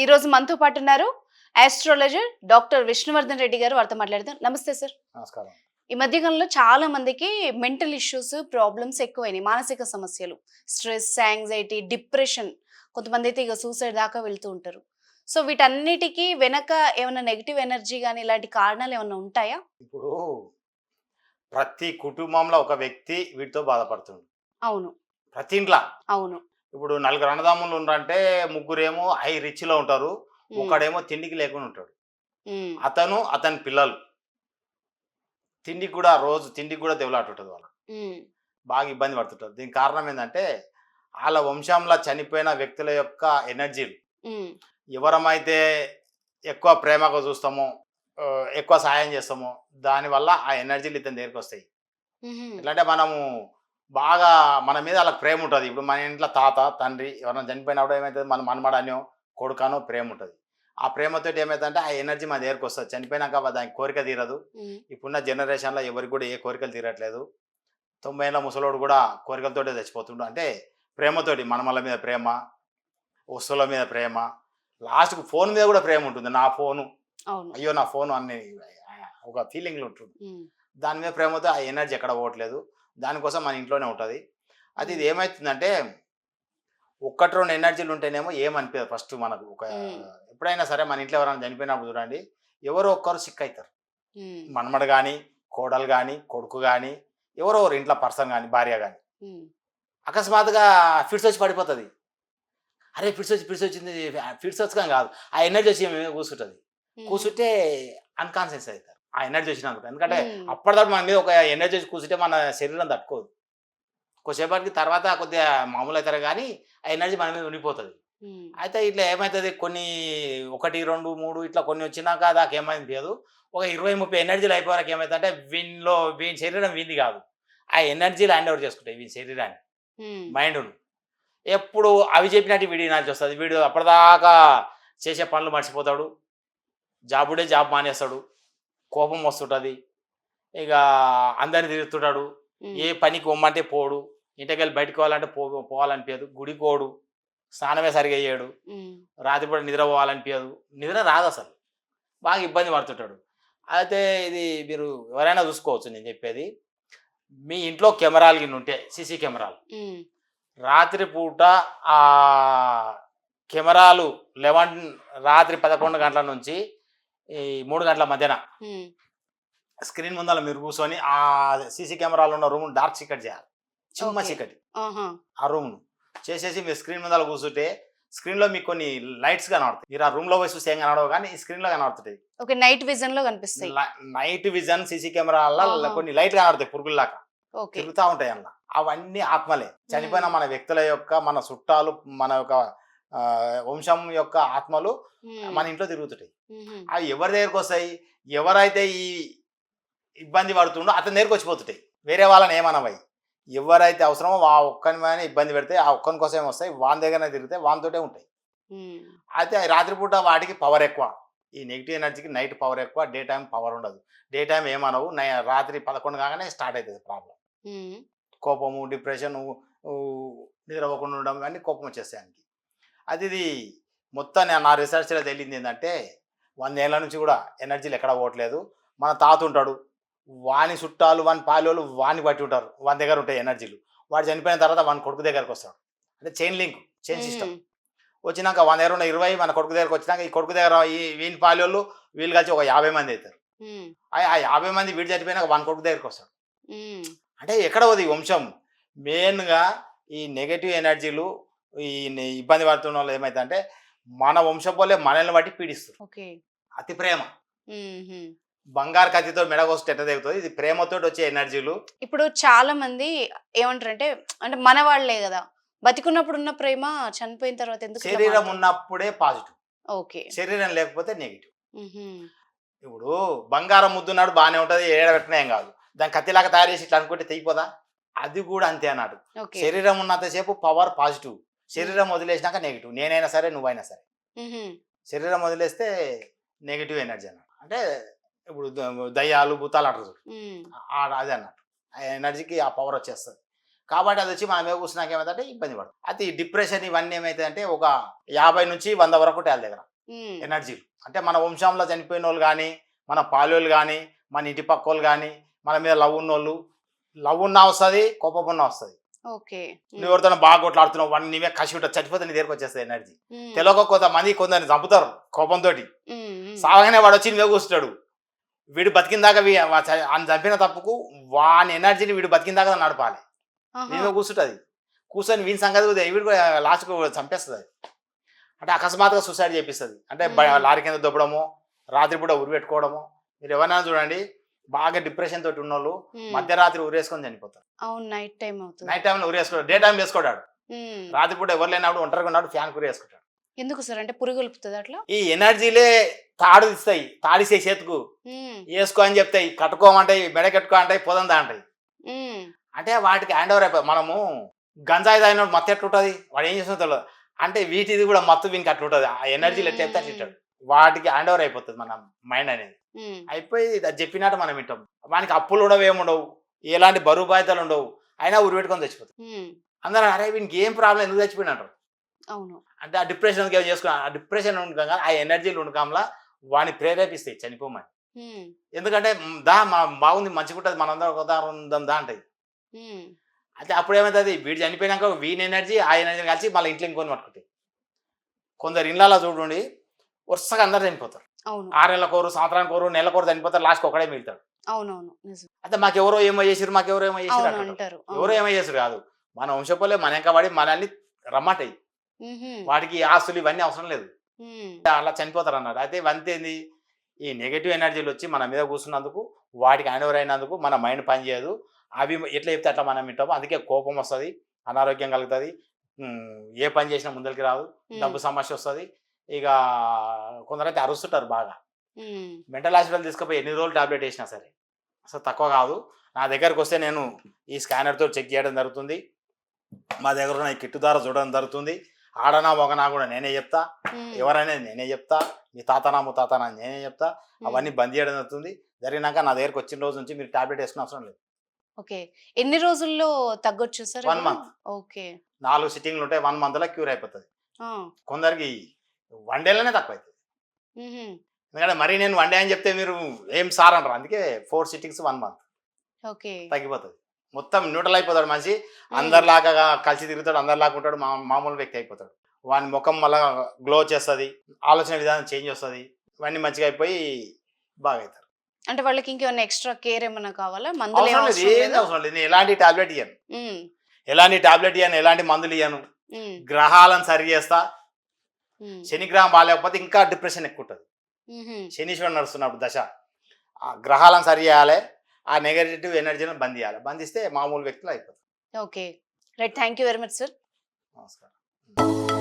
ఈ రోజు మనతో పాటు ఉన్నారు ఆస్ట్రాలజర్ డాక్టర్ విష్ణువర్ధన్ రెడ్డి గారు. వారితో మాట్లాడదాం. నమస్తే సార్. నమస్కారం. ఈ మధ్యకాలంలో చాలా మందికి మెంటల్ ఇష్యూస్ ప్రాబ్లమ్స్ ఎక్కువైనాయి. మానసిక సమస్యలు స్ట్రెస్ యాంగ్జైటీ డిప్రెషన్ కొంతమంది అయితే ఇక సూసైడ్ దాకా వెళ్తూ ఉంటారు. సో వీటన్నిటికీ వెనక ఏమైనా నెగిటివ్ ఎనర్జీ కానీ ఇలాంటి కారణాలు ఏమైనా ఉంటాయా? ఇప్పుడు ప్రతి కుటుంబంలో ఒక వ్యక్తి వీటితో బాధపడుతుంది అవును. ప్రతి ఇంట్లో. అవును. ఇప్పుడు నలుగురు అన్నదమ్ములు ఉన్నారంటే ముగ్గురేమో హై రిచ్లో ఉంటారు ఒకడేమో తిండికి లేకుండా ఉంటాడు. అతను అతని పిల్లలు. తిండికి కూడా రోజు తిండికి కూడా దెవలాటుంటుంది వాళ్ళు. బాగా ఇబ్బంది పడుతుంటారు దీనికి కారణం ఏంటంటే వాళ్ళ వంశంలో చనిపోయిన వ్యక్తుల యొక్క ఎనర్జీలు ఎవరమైతే ఎక్కువ ప్రేమగా చూస్తామో ఎక్కువ సాయం చేస్తామో దానివల్ల ఆ ఎనర్జీలు ఇతని దగ్గరికి వస్తాయి. ఎట్లంటే మనము బాగా మన మీద వాళ్ళకి ప్రేమ ఉంటుంది. ఇప్పుడు మన ఇంట్లో తాత తండ్రి ఎవరైనా చనిపోయినప్పుడు ఏమవుతుంది మన మనమడనో కొడుకనో ప్రేమ ఉంటుంది. ఆ ప్రేమతో ఏమవుతుందంటే ఆ ఎనర్జీ మన దగ్గరికి వస్తుంది. చనిపోయినాక దానికి కోరిక తీరదు. ఇప్పుడున్న జనరేషన్లో ఎవరికి కూడా ఏ కోరికలు తీరట్లేదు. తొంభై ఏళ్ళ ముసలోడు కూడా కోరికలతోటే చచ్చిపోతుండు. అంటే ప్రేమతోటి మనమల మీద ప్రేమ వస్తువుల మీద ప్రేమ లాస్ట్కు ఫోన్ మీద కూడా ప్రేమ ఉంటుంది. నా ఫోను. అయ్యో నా ఫోన్ అన్ని ఒక ఫీలింగ్లు ఉంటుంది. దాని మీద ప్రేమతో ఆ ఎనర్జీ ఎక్కడ పోవట్లేదు. దానికోసం మన ఇంట్లోనే ఉంటుంది. అది ఇది ఏమవుతుందంటే ఒక్కటి రెండు ఎనర్జీలు ఉంటేనేమో ఏమనిపించదు ఫస్ట్ మనకు. ఒక. ఎప్పుడైనా సరే మన ఇంట్లో ఎవరైనా చనిపోయినప్పుడు చూడండి ఎవరో ఒక్కరు సిక్ అవుతారు మనమడు కానీ కోడలు కానీ కొడుకు కానీ ఎవరో ఒకరు ఇంట్లో పర్సన్ కానీ భార్య కానీ అకస్మాత్తుగా ఫిట్స్ వచ్చి పడిపోతుంది. అరే ఫిట్స్ వచ్చి ఫిట్స్ వచ్చింది ఫిట్స్ వచ్చి కాదు. ఆ ఎనర్జీ వచ్చి కూర్చుంటుంది. కూర్చుంటే అన్కాన్షియస్ అవుతారు ఆ ఎనర్జీ వచ్చినందుకు ఎందుకంటే అప్పటిదాకా మన మీద ఒక ఎనర్జీ కూర్చుంటే మన శరీరం తట్టుకోదు. కొద్దిసేపటికి తర్వాత కొద్దిగా మామూలు అవుతారు కానీ ఆ ఎనర్జీ మన మీద ఉండిపోతుంది. అయితే ఇట్లా ఏమవుతుంది కొన్ని ఒకటి రెండు మూడు ఇట్లా కొన్ని వచ్చినాక దాకా ఏమైంది ఒక ఇరవై ముప్పై ఎనర్జీలు అయిపోయాక ఏమవుతుందంటే వీనిలో వీని శరీరం వీంది కాదు. ఆ ఎనర్జీలు హ్యాండ్ ఓవర్ చేసుకుంటాయి వీని శరీరాన్ని. మైండ్ను. ఎప్పుడు అవి చెప్పినట్టు వీడియో వినాల్సి వస్తుంది. వీడు అప్పటిదాకా చేసే పనులు మర్చిపోతాడు. జాబుడే జాబ్ మానేస్తాడు. కోపం వస్తుంటుంది. ఇక అందరిని తిరుగుతుంటాడు ఏ పనికి పొమ్మంటే పోడు. ఇంటికి వెళ్ళి బయటకు పోవాలంటే పో పోవాలనిపించదు గుడి పోడు. స్నానమే సరిగా చేయడు. ఉమ్, రాత్రిపూట నిద్ర పోవాలనిపించదు నిద్ర రాదు అసలు. బాగా ఇబ్బంది పడుతుంటాడు. అయితే ఇది మీరు ఎవరైనా చూసుకోవచ్చు నేను చెప్పేది. మీ ఇంట్లో కెమెరాలు గిన్నె ఉంటే సీసీ కెమెరాలు. రాత్రిపూట ఆ కెమెరాలు లెవెన్ రాత్రి పదకొండు గంటల నుంచి ఈ మూడు గంటల మధ్యన. స్క్రీన్ ముందర మీరు కూర్చొని ఆ సీసీ కెమెరాలు ఉన్న రూమ్ డార్క్ చీకటి చేయాలి. చిమ్మ. చీకటి. ఆ రూమ్ను చేసేసి మీరు స్క్రీన్ ముందర కూర్చుంటే స్క్రీన్లో మీకు కొన్ని లైట్స్ కనబడతాయి. మీరు ఆ రూమ్లో పోయి చూస్తే ఏం కనబడవు కానీ ఈ స్క్రీన్లో కనబడుతుంది ఓకే నైట్ విజన్లో కనిపిస్తాయి నైట్ విజన్ సీసీ కెమెరాల. కొన్ని లైట్ కనబడతాయి పురుగుల్లాగా తిరుగుతూ ఉంటాయి అన్న. అవన్నీ ఆత్మలే. చనిపోయిన మన వ్యక్తుల యొక్క మన చుట్టాలు మన యొక్క వంశం యొక్క ఆత్మలు మన ఇంట్లో తిరుగుతుంటాయి. అవి ఎవరి దగ్గరకు వస్తాయి? ఎవరైతే ఈ ఇబ్బంది పడుతుండో అతని దగ్గరకు వచ్చిపోతుంటాయి. వేరే వాళ్ళని ఏమనవై? ఎవరైతే అవసరమో ఆ ఒక్కని మీద ఇబ్బంది పెడితే ఆ ఒక్కని కోసం వస్తాయి. వాని దగ్గరనే తిరిగితే వానితోటే ఉంటాయి. అయితే రాత్రిపూట వాటికి పవర్ ఎక్కువ. ఈ నెగిటివ్ ఎనర్జీకి నైట్ పవర్ ఎక్కువ. డే టైం పవర్ ఉండదు. డే టైం ఏమనవు. రాత్రి పదకొండు కాగానే స్టార్ట్ అవుతుంది ప్రాబ్లం కోపము డిప్రెషన్ నిద్రపోకుండా ఉండడం ఇవన్నీ కోపం వచ్చేస్తాయి ఆయనకి. అది ఇది మొత్తం నా రీసెర్చ్లో తెలియంది ఏంటంటే వంద ఏళ్ళ నుంచి కూడా ఎనర్జీలు ఎక్కడ పోవట్లేదు. మన తాత ఉంటాడు వాని చుట్టాలు వాని పాలోళ్ళు వాని బట్టి ఉంటారు. వాని దగ్గర ఉంటాయి ఎనర్జీలు వాడు చనిపోయిన తర్వాత వాని కొడుకు దగ్గరకు వస్తాడు. అంటే చైన్ లింక్ చైన్ సిస్టమ్ వచ్చినాక వాని దగ్గర ఉన్న ఇరవై మన కొడుకు దగ్గరకు వచ్చినాక ఈ కొడుకు దగ్గర ఈ వీని పాలోళ్ళు వీళ్ళు కలిసి ఒక యాభై మంది అవుతారు ఆ యాభై మంది వీడు చనిపోయినాక వాని కొడుకు దగ్గరకు వస్తాడు. అంటే ఎక్కడ పోదు ఈ వంశం? మెయిన్గా ఈ నెగటివ్ ఎనర్జీలు ఈ ఇబ్బంది పడుతున్న వాళ్ళు ఏమైతే మన వంశం వల్లే మనల్ని బట్టి పీడిస్తారు. అతి ప్రేమ. బంగారు కత్తితో మెడగొస్తే ఎట్ట తెగుతుంది ఇది ప్రేమతో వచ్చే ఎనర్జీలు. ఇప్పుడు చాలా మంది ఏమంటారంటే అంటే మన వాళ్ళే కదా బతికున్నప్పుడు ఉన్న ప్రేమ చనిపోయిన తర్వాత ఎందుకు శరీరం? ఉన్నప్పుడే పాజిటివ్. ఓకే. శరీరం లేకపోతే నెగిటివ్. ఇప్పుడు బంగారం ముద్దున్నాడు బాగానే ఉంటుంది ఏడబెట్టినా ఏం కాదు. దాని కత్తిలాగా తయారు చేసి ఇట్లా అనుకుంటే తెగిపోదా? అది కూడా అంతే అన్నాడు. శరీరం ఉన్నంతసేపు పవర్ పాజిటివ్. శరీరం వదిలేసినాక నెగిటివ్ నేనైనా సరే నువ్వైనా సరే. శరీరం వదిలేస్తే నెగిటివ్ ఎనర్జీ అన్నమాట అంటే ఇప్పుడు దయ్యాలు భూతాలు అంటారు అది అన్నట్టు ఆ ఎనర్జీకి ఆ పవర్ వచ్చేస్తుంది. కాబట్టి అది వచ్చి మన మీద కూర్చున్నాక ఏమైందంటే ఇబ్బంది పడుతుంది. అది డిప్రెషన్ ఇవన్నీ ఏమైతుందంటే ఒక యాభై నుంచి వంద వరకు వాళ్ళ దగ్గర. ఎనర్జీలు అంటే మన వంశంలో చనిపోయిన వాళ్ళు కానీ మన పాలోళ్ళు కానీ మన ఇంటి పక్క వాళ్ళు కానీ మన మీద లవ్ ఉన్నోళ్ళు లవ్ ఉన్నా వస్తుంది కోపం ఉన్నా వస్తుంది. ఓకే. నువ్వు ఎవరితో బాగా కొట్లాడుతున్నావు వాడిని నీవే కసి ఉంటుంది చచ్చిపోతే నీ దగ్గరకు వచ్చేస్తుంది ఎనర్జీ తెలియక కొంతమంది కొందరిని చంపుతారు కోపంతో సాగనే వాడు వచ్చి నువ్వే కూర్చుంటాడు. వీడు బతికిన దాకా ఆయన చంపిన తప్పుకు వాని ఎనర్జీని వీడు బతికిన దాకా నడపాలి. నీవే కూర్చుంటుంది. కూర్చొని వీని సంగతి కూడా వీడు కూడా లాస్ట్కు చంపేస్తుంది. అంటే అకస్మాత్తుగా సూసైడ్ చేపిస్తుంది. అంటే. లారీ కింద దొబ్బడము రాత్రిపూట ఉరి పెట్టుకోవడము మీరు ఎవరైనా చూడండి బాగా డిప్రెషన్ తోటి ఉన్నోళ్ళు మధ్యరాత్రి ఉరేసుకొని చనిపోతారు. అవును నైట్ టైం అవుతుంది. నైట్ ఉరేసుకోవడం డే టైం వేసుకోడాడు రాత్రిపూట ఎవరు లేనప్పుడు ఒంటరిగా ఉన్నాడు ఫ్యాన్ ఉరేసుకుంటాడు ఎందుకు సార్? అంటే పురుగొలుపుతుంది అట్లా? ఈ ఎనర్జీలే తాడు ఇస్తాయి తాడిసే చేతుకు. వేసుకో అని చెప్తాయి కట్టుకోమంటాయి మెడ కట్టుకో అంటాయి పొదందా అంటాయి. ఉమ్, అంటే వాటికి హ్యాండ్ ఓవర్ అయిపోయి మనము గంజాయి తాగినప్పుడు మత్తు ఎట్లుంటుంది? వాడు ఏం చేస్తుందో తెలియదు అంటే వీటిది కూడా మత్తు వీనికి అట్లుంటుంది. ఆ ఎనర్జీలు ఎట్లా ఎత్తే అట్లా వాటికి హ్యాండ్ ఓవర్ అయిపోతుంది మన మైండ్ అనేది. అయిపోయి అది చెప్పినట్టు మనం వింటాం. వానికి అప్పులు ఉండవు ఏముండవు ఎలాంటి బరువు బాధ్యతలు ఉండవు. అయినా ఊరు పెట్టుకొని చచ్చిపోతుంది ఉమ్, అందరూ అరే వీనికి ఏం ప్రాబ్లం ఎందుకు చచ్చిపోయినట్టు అవును. అంటే ఆ డిప్రెషన్ చేసుకున్నా ఆ డిప్రెషన్ ఉండగా ఆ ఎనర్జీలు ఉండకంలా వాడిని ప్రేరేపిస్తాయి చనిపోమని. ఎందుకంటే దా మా బాగుంది మంచిగా ఉంటుంది మనందరం ఒక దారి ఉందాం దా ఉమ్, అయితే అప్పుడు ఏమవుతుంది వీడు చనిపోయినాక వీని ఎనర్జీ ఆ ఎనర్జీ కలిసి మళ్ళీ ఇంట్లో ఇంకొని పట్టుకుంటాయి. కొందరు ఇళ్ళలో చూడండి వరుసగా అందరు చనిపోతారు. అవును. ఆరు నెలల కోరు సంవత్సరానికి కోరు నెల కోరు చనిపోతారు లాస్ట్కి ఒకడే మిగులుతాడు. అవునవును. అయితే మాకు ఎవరో ఏమో చేసిరు మాకు ఎవరో ఏమో చేసిరు అంటారు. ఎవరో ఏమో చేసిరు కాదు. మన వంశపోలే మన వెనకబడి మనల్ని రమ్మంటాయి. వాటికి ఆస్తులు ఇవన్నీ అవసరం లేదు. అలా చనిపోతారు అన్నాడు అయితే ఇవంతేంది ఈ నెగటివ్ ఎనర్జీలు వచ్చి మన మీద కూర్చున్నందుకు వాటికి హ్యాండ్ అయినందుకు మన మైండ్ పనిచేయదు అవి ఎట్లా చెప్తే అట్లా మనం వింటాము. అందుకే కోపం వస్తుంది అనారోగ్యం కలుగుతుంది. ఏ పని చేసినా ముందరికి రాదు. డబ్బు సమస్య వస్తుంది. ఇక కొందరైతే అరుస్తుంటారు బాగా. మెంటల్ హాస్పిటల్ తీసుకుపోయి ఎన్ని రోజులు టాబ్లెట్ వేసినా సరే. అసలు తక్కువ కాదు. నా దగ్గరకు వస్తే నేను ఈ స్కానర్తో చెక్ చేయడం జరుగుతుంది. మా దగ్గర ఉన్న కిట్టు ద్వారా చూడడం జరుగుతుంది. ఆడనా మొగనా కూడా నేనే చెప్తా. ఎవరైనా నేనే చెప్తా. మీ తాతనా ముతాతనా నేనే చెప్తా. అవన్నీ బంద్ చేయడం జరుగుతుంది. జరిగినాక నా దగ్గరకు వచ్చిన రోజు నుంచి మీరు టాబ్లెట్ వేసుకునే అవసరం లేదు. ఓకే. ఎన్ని రోజుల్లో తగ్గొచ్చు సార్ One month. ఓకే. నాలుగు సిట్టింగ్లు ఉంటాయి. వన్ మంత్లో క్యూర్ అయిపోతుంది. కొందరికి వన్ డేలోనే తక్కువ అవుతుంది ఎందుకంటే మరీ నేను వన్ డే అని చెప్తే మీరు ఏం సార్ అంటారు అందుకే four sittings one month. Okay. తగ్గిపోతుంది. మొత్తం న్యూట్రల్ అయిపోతాడు మనిషి. అందరిలాగా కలిసి తిరుగుతాడు అందరిలాగా ఉంటాడు మా మామూలు వ్యక్తి అయిపోతాడు. వాని ముఖం మళ్ళా గ్లో చేస్తుంది ఆలోచన విధానం చేంజ్ వస్తుంది ఇవన్నీ మంచిగా అయిపోయి బాగా అవుతారు అంటే వాళ్ళకి ఇంకేమైనా ఎక్స్ట్రా కేర్ ఏమైనా కావాలా? మందులు ఏం అవసరం లేదు నేను ఎలాంటి టాబ్లెట్ ఇయ్యను? ఎలాంటి టాబ్లెట్ ఇయ్యను? ఎలాంటి మందులు ఇయ్యను? గ్రహాలను సరి చేస్తా ఉమ్, శని గ్రహం బాగాలేకపోతే ఇంకా డిప్రెషన్ ఎక్కువ ఉంటుంది శనీశ్వరుడు నడుస్తున్నప్పుడు దశ. ఆ గ్రహాలను సరి చేయాలి. ఆ నెగటివ్ ఎనర్జీని బంద్ చేయాలి. బంధిస్తే మామూలు వ్యక్తులు అయిపోతారు. Okay. Right. Thank you very much sir. నమస్కారం.